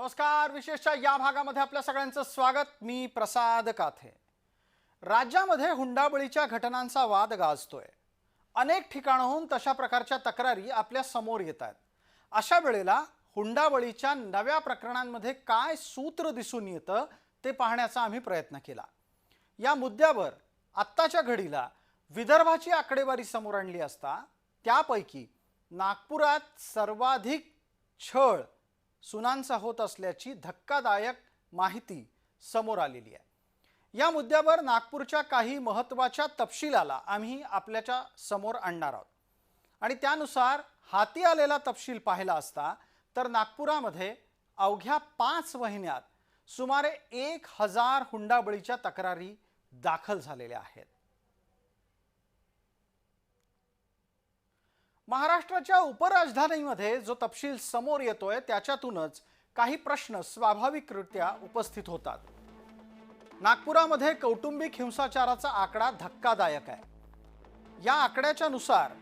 नमस्कार विशेषच्या या भागामध्ये आपल्या सगळ्यांचं स्वागत. मी प्रसाद काथे. राज्यामध्ये हुंडाबळीच्या घटनांचा वाद गाजतोय. अनेक ठिकाणाहून तशा प्रकारच्या तक्रारी आपल्यासमोर येत आहेत. अशा वेळेला हुंडाबळीच्या नव्या प्रकरणांमध्ये काय सूत्र दिसून येतं ते पाहण्याचा आम्ही प्रयत्न केला. या मुद्द्यावर आत्ताच्या घडीला विदर्भाची आकडेवारी समोर आणली असता त्यापैकी नागपुरात सर्वाधिक छळ सुनांचा होत असल्याची धक्कादायक माहिती समोर आलेली आहे. या मुद्द्यावर नागपूरच्या काही महत्त्वाच्या तपशिलाला आम्ही आपल्याच्या समोर आणणार आहोत. आणि त्यानुसार हाती आलेला तपशील पाहिला असता तर नागपुरामध्ये अवघ्या पाच महिन्यात सुमारे एक हजार हुंडाबळीच्या तक्रारी दाखल झालेल्या आहेत. महाराष्ट्राच्या उपराजधानीमध्ये जो तपशील समोर येतोय त्याच्यातूनच काही प्रश्न स्वाभाविकरित्या उपस्थित होतात. नागपुरामध्ये कौटुंबिक हिंसाचाराचा आकडा धक्कादायक आहे. या आकड्याच्या नुसार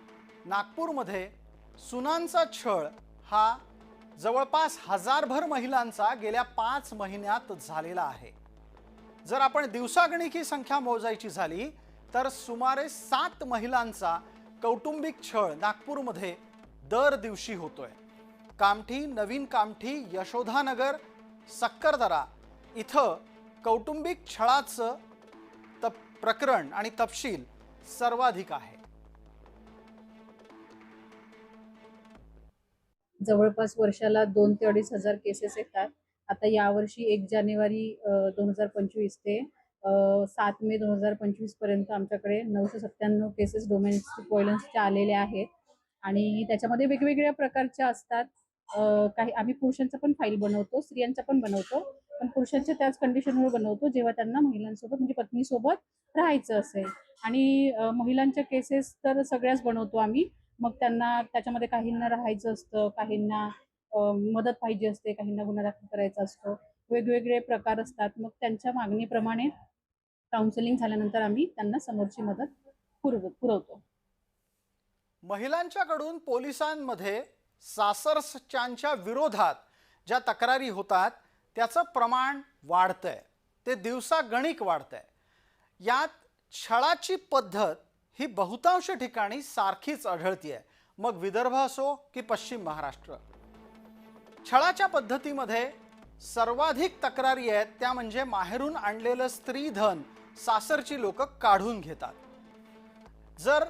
नागपूरमध्ये सुनांचा छळ हा जवळपास हजारभर महिलांचा गेल्या पाच महिन्यात झालेला आहे. जर आपण दिवसागणिक ही संख्या मोजायची झाली तर सुमारे सात महिलांचा कौटुंबिक छळ नागपूरमध्ये दर दिवशी होतोय. कामठी नवीन कामठी यशोधानगर सक्करदरा इथं कौटुंबिक छळाचं तप प्रकरण आणि तपशील सर्वाधिक आहे. जवळपास वर्षाला दोन ते अडीच हजार केसेस येतात. आता यावर्षी एक जानेवारी दोन हजार पंचवीस ते सात मे दोन हजार पंचवीसपर्यंत आमच्याकडे नऊशे सत्त्याण्णव केसेस डोमेस्टिक व्हायलन्सच्या आलेल्या आहेत. आणि त्याच्यामध्ये वेगवेगळ्या प्रकारच्या असतात. काही आम्ही पुरुषांचा पण फाईल बनवतो स्त्रियांचा पण बनवतो. पण पुरुषांच्या त्याच कंडिशनवर बनवतो जेव्हा त्यांना महिलांसोबत म्हणजे पत्नीसोबत राहायचं असेल. आणि महिलांच्या केसेस तर सगळ्याच बनवतो आम्ही. मग त्यांना त्याच्यामध्ये काहींना राहायचं असतं काहींना मदत पाहिजे असते काहींना गुन्हा दाखल करायचा असतो. वेगवेगळे प्रकार असतात. मग त्यांच्या मागणीप्रमाणे काउन्सिलिंग झाल्यानंतर आम्ही त्यांना समोरची मदत पुरव पुरवतो. महिलांच्याकडून पोलिसांमध्ये सासरच्यांच्या विरोधात ज्या तक्रारी होतात त्याचं प्रमाण वाढतंय. ते दिवसागणिक वाढतंय. यात छळाची पद्धत ही बहुतांश ठिकाणी सारखीच आढळतीये. मग विदर्भ असो की पश्चिम महाराष्ट्र. छळाच्या पद्धतीमध्ये सर्वाधिक तक्रारी आहेत त्या म्हणजे माहेरून आणलेलं स्त्रीधन सासरची लोक काढून घेतात. जर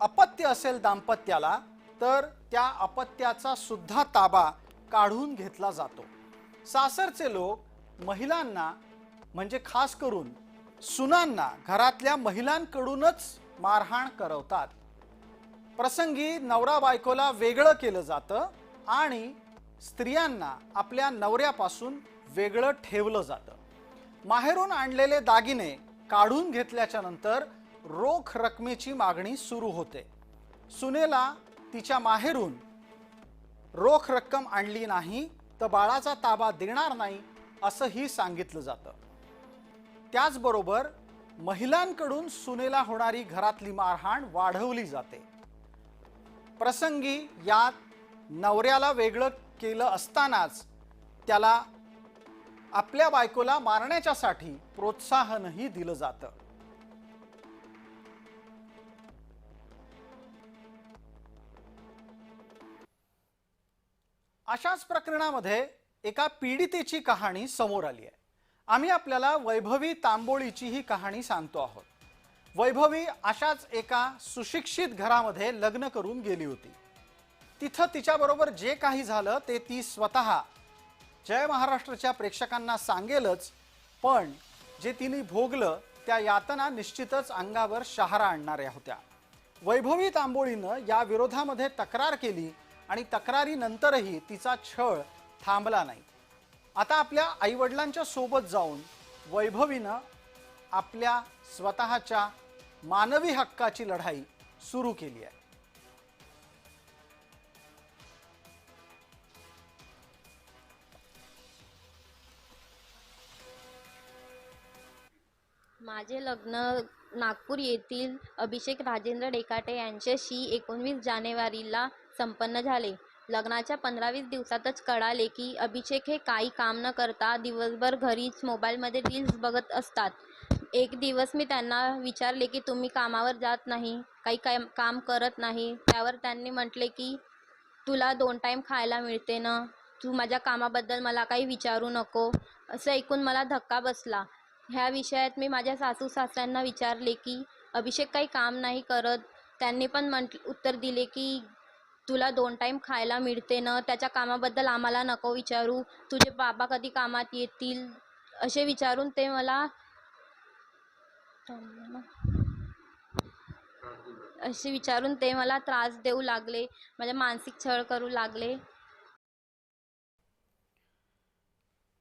अपत्य असेल दाम्पत्याला तर त्या अपत्याचा सुद्धा ताबा काढून घेतला जातो. सासरचे लोक महिलांना म्हणजे खास करून सुनांना घरातल्या महिलांकडूनच मारहाण करवतात. प्रसंगी नवरा बायकोला वेगळं केलं जातं आणि स्त्रियांना आपल्या नवऱ्यापासून वेगळं ठेवलं जातं. माहेरून आणलेले दागिने काढून घेतल्याच्या नंतर रोख रकमेची मागणी सुरू होते. सुनेला तिच्या माहेरून रोख रक्कम आणली नाही तर बाळाचा ताबा देणार नाही असंही सांगितलं जातं. त्याचबरोबर महिलांकडून सुनेला होणारी घरातली मारहाण वाढवली जाते. प्रसंगी यात नवऱ्याला वेगळं केलं असतानाच त्याला आपल्या बायकोला मारण्याच्यासाठी प्रोत्साहनही दिलं जातं. अशाच प्रकरणामध्ये एका पीडितेची कहाणी समोर आली आहे. आम्ही आपल्याला वैभवी तांबोळीची ही कहाणी सांगतो आहोत. वैभवी अशाच एका सुशिक्षित घरामध्ये लग्न करून गेली होती. तिथं तिच्याबरोबर जे काही झालं ते ती स्वतः जय महाराष्ट्राच्या प्रेक्षकांना सांगेलच. पण जे तिने भोगलं त्या यातना निश्चितच अंगावर शहारा आणणाऱ्या होत्या. वैभवी तांबोळीनं या विरोधामध्ये तक्रार केली आणि तक्रारीनंतरही तिचा छळ थांबला नाही. आता आपल्या आईवडिलांच्या सोबत जाऊन वैभवीनं आपल्या स्वतःच्या मानवी हक्काची लढाई सुरू केली आहे. माझे लग्न नागपूर येथील अभिषेक राजेंद्र डेकाटे यांच्याशी एकोणवीस जानेवारीला संपन्न झाले. लग्नाच्या पंधरा वीस दिवसातच कळाले की अभिषेक हे काही काम न करता दिवसभर घरीच मोबाईलमध्ये रील्स बघत असतात. एक दिवस मी त्यांना विचारले की तुम्ही कामावर जात नाही काही काय काम करत नाही? त्यावर त्यांनी म्हटले की तुला दोन टाईम खायला मिळते ना. तू माझ्या कामाबद्दल मला काही विचारू नको. असं ऐकून मला धक्का बसला. ह्या विषयात मी माझ्या सासू सासऱ्यांना विचारले की अभिषेक काही काम नाही करत. त्यांनी पण म्हंट उत्तर दिले की तुला दोन टाईम खायला मिळते ना त्याच्या कामाबद्दल आम्हाला नको विचारू. तुझे बाबा कधी कामात येतील? असे विचारून ते मला असे विचारून ते मला त्रास देऊ लागले. माझ्या मानसिक छळ करू लागले.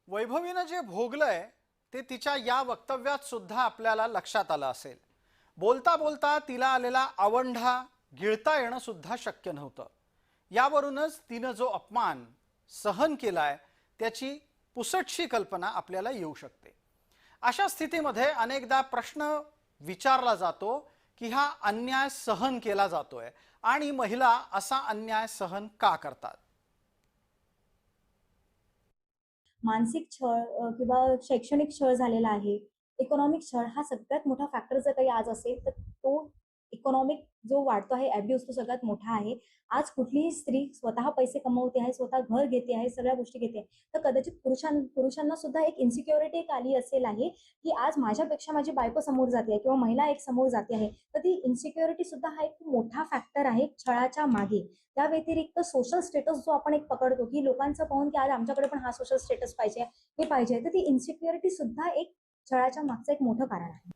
वैभवीनं जे भोगलंय ते तिच्या या वक्तव्यात सुद्धा आपल्याला लक्षात आलं असेल. बोलता बोलता तिला आलेला आवंढा गिळता येणं सुद्धा शक्य नव्हतं. यावरूनच तिनं जो अपमान सहन केलाय त्याची पुसटशी कल्पना आपल्याला येऊ शकते. अशा स्थितीमध्ये अनेकदा प्रश्न विचारला जातो की हा अन्याय सहन केला जातोय आणि महिला असा अन्याय सहन का करतात? मानसिक छळ किंवा शैक्षणिक छळ झालेला आहे इकॉनॉमिक छळ हा सगळ्यात मोठा फॅक्टर जर काही आज असेल तर तो इकॉनॉमिक जो वाढतो आहे अब्यूज तो सगळ्यात मोठा आहे. आज कुठलीही स्त्री स्वतः पैसे कमवते आहे स्वतः घर घेते आहे सगळ्या गोष्टी घेते आहे. तर कदाचित पुरुषां पुरुषांना सुद्धा एक इन्सिक्युरिटी एक आली असेल आहे की आज माझ्यापेक्षा माझी बायको समोर जाते आहे किंवा महिला एक समोर जाते आहे तर ती इन्सिक्युरिटी सुद्धा हा एक मोठा फॅक्टर आहे छळाच्या मागे. त्या व्यतिरिक्त सोशल स्टेटस जो आपण एक पकडतो की लोकांचं पाहून की आज आमच्याकडे पण हा सोशल स्टेटस पाहिजे हे पाहिजे तर ती इन्सिक्युरिटी सुद्धा एक छळाच्या मागचं एक मोठं कारण आहे.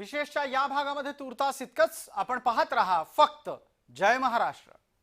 विशेषच्या या भागामध्ये तुर्तास इतकंच आपण पाहत रहा. फक्त जय महाराष्ट्र.